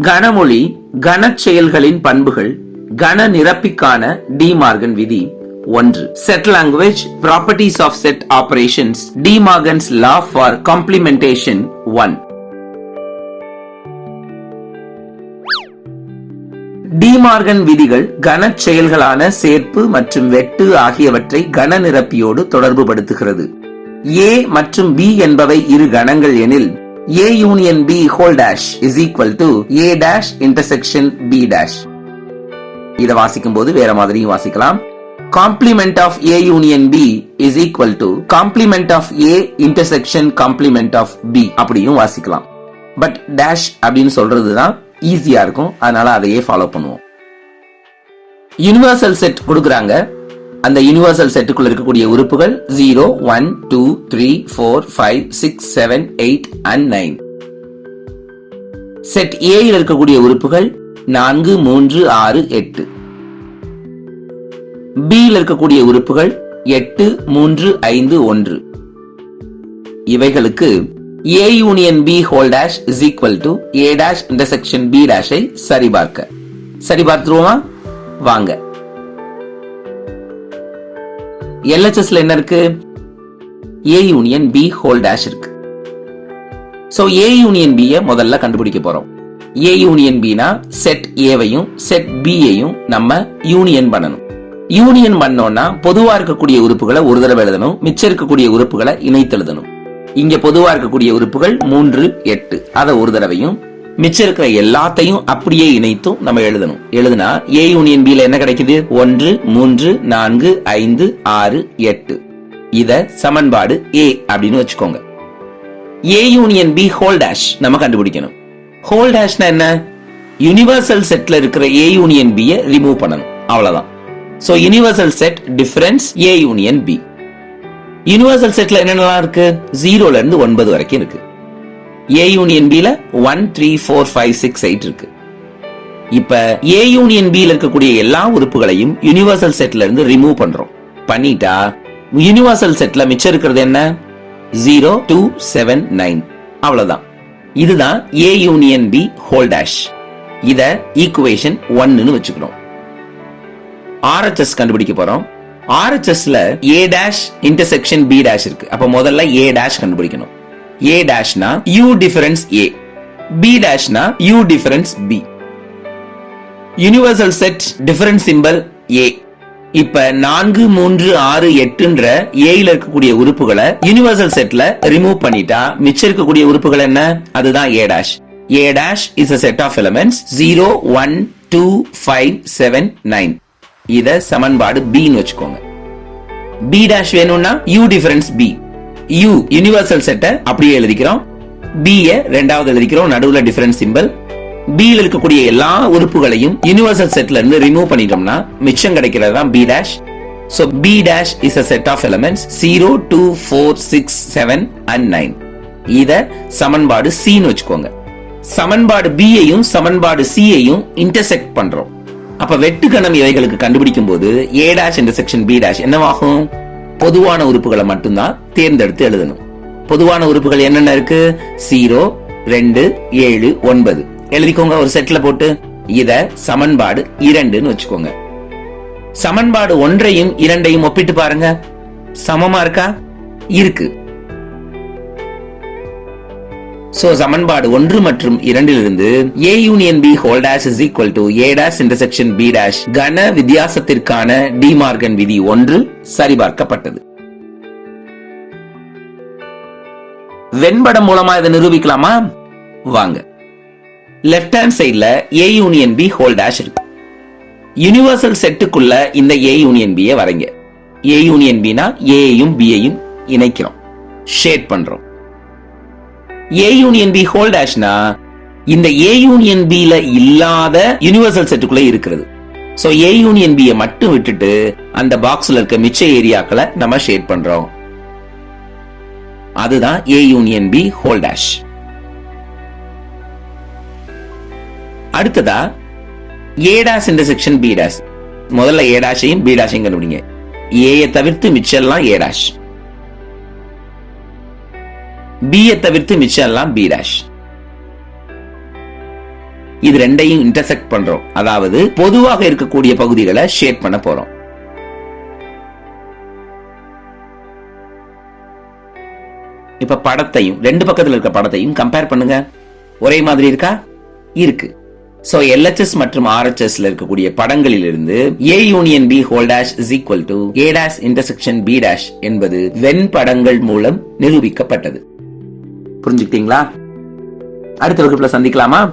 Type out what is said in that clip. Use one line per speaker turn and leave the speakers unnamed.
கனமொழி கன செயல்களின் பண்புகள் கன நிரப்பிக்கான டிமார்கன் விதி. ஒன்று. Set language properties of set operations De Morgan's law for complementation one De Morgan விதிகள் கன செயல்களான சேர்ப்பு மற்றும் வெட்டு ஆகியவற்றை கன நிரப்பியோடு தொடர்புபடுத்துகிறது. ஏ மற்றும் பி என்பவை இரு கணங்கள் எனில் A union B whole dash is equal to A dash intersection B dash இதை வாசிக்கும் போது வேற மாதிரியும் வாசிக்கலாம். Complement of A union B is equal to complement of A intersection complement of B அப்படியும் வாசிக்கலாம். பட் டேஷ் அப்படின்னு சொல்றதுதான் ஈஸியா இருக்கும். அதனால அதையே ஃபாலோ பண்ணுவோம். யுனிவர்சல் செட் கொடுக்குறாங்க. அந்த யுனிவர்சல் செட்டுக்குள்ள இருக்கக்கூடிய உறுப்புகள் zero one two three four five six seven eight and nine set ஏயில் இருக்கக்கூடிய உறுப்புகள் நான்கு மூன்று ஆறு எட்டு. பியில் இருக்கக்கூடிய உறுப்புகள் எட்டு மூன்று ஐந்து ஒன்று. இவைகளுக்கு A union B whole dash is equal to A dash intersection B டேஷை சரிபார்க்க. சரிபார்த்துருவோமா? வாங்க. எல்ஹெச்எஸ்ல என்ன இருக்கு? A union B whole dash இருக்கு. ஸோ ஏ யூனியன் பி முதல்ல கண்டுபிடிக்க போறோம். ஏ யூனியன் பினா செட் ஏவையும் செட் பியையும் நம்ம யூனியன் பண்ணணும். யூனியன் பண்ணோம்னா பொதுவா இருக்கக்கூடிய உறுப்புகளை ஒரு தடவை எழுதணும் மிச்சம் இருக்கக்கூடிய உறுப்புகளை இணைத்து எழுதணும். இங்க பொதுவா இருக்கக்கூடிய உறுப்புகள் மூன்று எட்டு. அதை ஒரு தடவையும் மிச்சம் இருக்கிற எல்லாத்தையும் அப்படியே இணைத்தும் நம்ம எழுதணும். எழுதுனா ஏ யூனியன் பில என்ன கிடைக்குது? ஒன்று மூன்று நான்கு ஐந்து ஆறு எட்டு. இத சமன்பாடு ஏ அப்படின்னு வச்சுக்கோங்க. A union B whole dash நம்ம கண்டுபிடிக்கணும். ஹோல் டேஷ்னா என்ன? யூனிவர்சல் செட்ல இருக்கிற ஏ யூனியன் பியை ரிமூவ் பண்ணணும். அவ்வளவுதான். So universal set difference A union B universal செட்ல என்னென்னலாம் இருக்கு? ஜீரோல இருந்து ஒன்பது வரைக்கும் இருக்கு. ஏ யூனியன் பில one three four five six eight இருக்கு. இப்ப ஏ யூனியன் பில இருக்கக்கூடிய எல்லா உறுப்புகளையும் யூனிவர்சல் செட்ல இருந்து ரிமூவ் பண்றோம். பண்ணிட்டா யூனிவர்சல் செட்ல மிச்சம் இருக்கிறது என்ன? ஜீரோ டூ செவன் நைன் அவ்வளவுதான். இதுதான் A union B whole dash இத ஈக்குவேஷன் ஒன்னு வச்சுக்கிறோம். ஆர்எச்எஸ் கண்டுபிடிக்க போறோம். ஆர்ஹெச்எஸ்ல A dash intersection B dash இருக்கு. அப்ப முதல்ல ஏ டேஷ் கண்டுபிடிக்கணும். ஏ டேஷ்னா U difference A B டேஷ்னா U difference B universal set difference symbol A இப்ப நான்கு மூன்று ஆறு எட்டுன்ற ஏல இருக்கக்கூடிய உறுப்புகளை யூனிவர்சல் செட்ல ரிமூவ் பண்ணிட்டா மிச்சம் இருக்கக்கூடிய உறுப்புகள் என்ன? அதுதான் A dash A dash is a set of elements zero one two five seven nine இத சமன்பாடு பின்னு வச்சுக்கோங்க. பி டேஷ் வேணும்னா U difference B U universal செட்டை அப்படியே எழுதிக்கிறோம். பி ரெண்டாவது எழுதிக்கிறோம் நடுவுல டிஃபரன்ஸ் சிம்பிள் பி இருக்கக்கூடிய எல்லா உறுப்புகளையும் யூனிவர்சல் செட்ல இருந்து ரிமூவ் பண்ணிட்டோம்னா மிச்சம் கிடைக்கிறது தான் B dash so B dash is a set of elements zero two four six seven and nine இத சமன்பாடு சின்னு வச்சுக்கோங்க. சமன்பாடு B சமன்பாடு சியையும் யையும் இன்டர்செக்ட் பண்றோம். அப்ப வெட்டு கணம் இவைகளுக்கு கண்டுபிடிக்கும் போது A dash intersection B dash என்னவாகும்? பொதுவான உறுப்புகளை மட்டும்தான் தேர்ந்தெடுத்து எழுதணும். பொதுவான உறுப்புகள் என்னென்ன இருக்கு? ஜீரோ ரெண்டு ஏழு ஒன்பது. எழுதிக்கோங்க ஒரு செட்ல போட்டு. இத சமன்பாடு இரண்டுன்னு வச்சுக்கோங்க. சமன்பாடு ஒன்றையும் இரண்டையும் ஒப்பிட்டு பாருங்க. சமமா இருக்கா? இருக்கு. சோ சமன்பாடு ஒன்று மற்றும் இரண்டிலிருந்து A union B whole dash is equal to A dash intersection B dash கன வித்தியாசத்திற்கான டிமார்கன் விதி ஒன்று சரிபார்க்கப்பட்டது. வெண்படம் மூலமா இதை நிரூபிக்கலாமா? வாங்க. லெஃப்ட் ஹேண்ட் சைடுல A union B whole dash இருக்கு. யூனிவர்சல் செட்டுக்குள்ள இந்த ஏ யூனியன் பியை வரைங்க. ஏ யூனியன் பினா ஏயும் பியையும் இணைக்கிறோம். ஷேட் பண்றோம். ஏ யூனியன் பி ஹோல் டேஷ்னா இந்த ஏ யூனியன் பில இல்லாத யூனிவர்சல் செட்டுக்குள்ள இருக்கிறது. சோ ஏ யூனியன் பியை மட்டும் விட்டுட்டு அந்த பாக்ஸ்ல இருக்க மிச்ச ஏரியாக்களை நம்ம ஷேட் பண்றோம். அதுதான் A union B whole dash அடுத்ததா A dash intersection B dash முதல்ல ஏ டேஷையும் பி டேஷையும் கண்டுபிடிங்க. ஏயை தவிர்த்து மிச்சம்லாம் ஏ டேஷ் பிஏ தவிர்த்து மிச்சம் எல்லாம் பி டேஷ் இது ரெண்டையும் இன்டர்செக்ட் பண்றோம். அதாவது பொதுவாக இருக்கக்கூடிய பகுதிகளை ஷேட் பண்ண போறோம். இப்ப படத்தையும் ரெண்டு பக்கத்துல இருக்க படத்தையும் கம்பேர் பண்ணுங்க. ஒரே மாதிரி இருக்கா? இருக்கு. சோ எல்ஹெச்எஸ் மற்றும் ஆர்ஹெச்எஸ்ல இருக்கக்கூடிய படங்களிலிருந்து A union B whole dash is equal to A dash intersection B dash என்பது வெண் படங்கள் மூலம் நிரூபிக்கப்பட்டது. புரிஞ்சுக்கிட்டீங்களா? அடுத்த வகுப்புல சந்திக்கலாமா?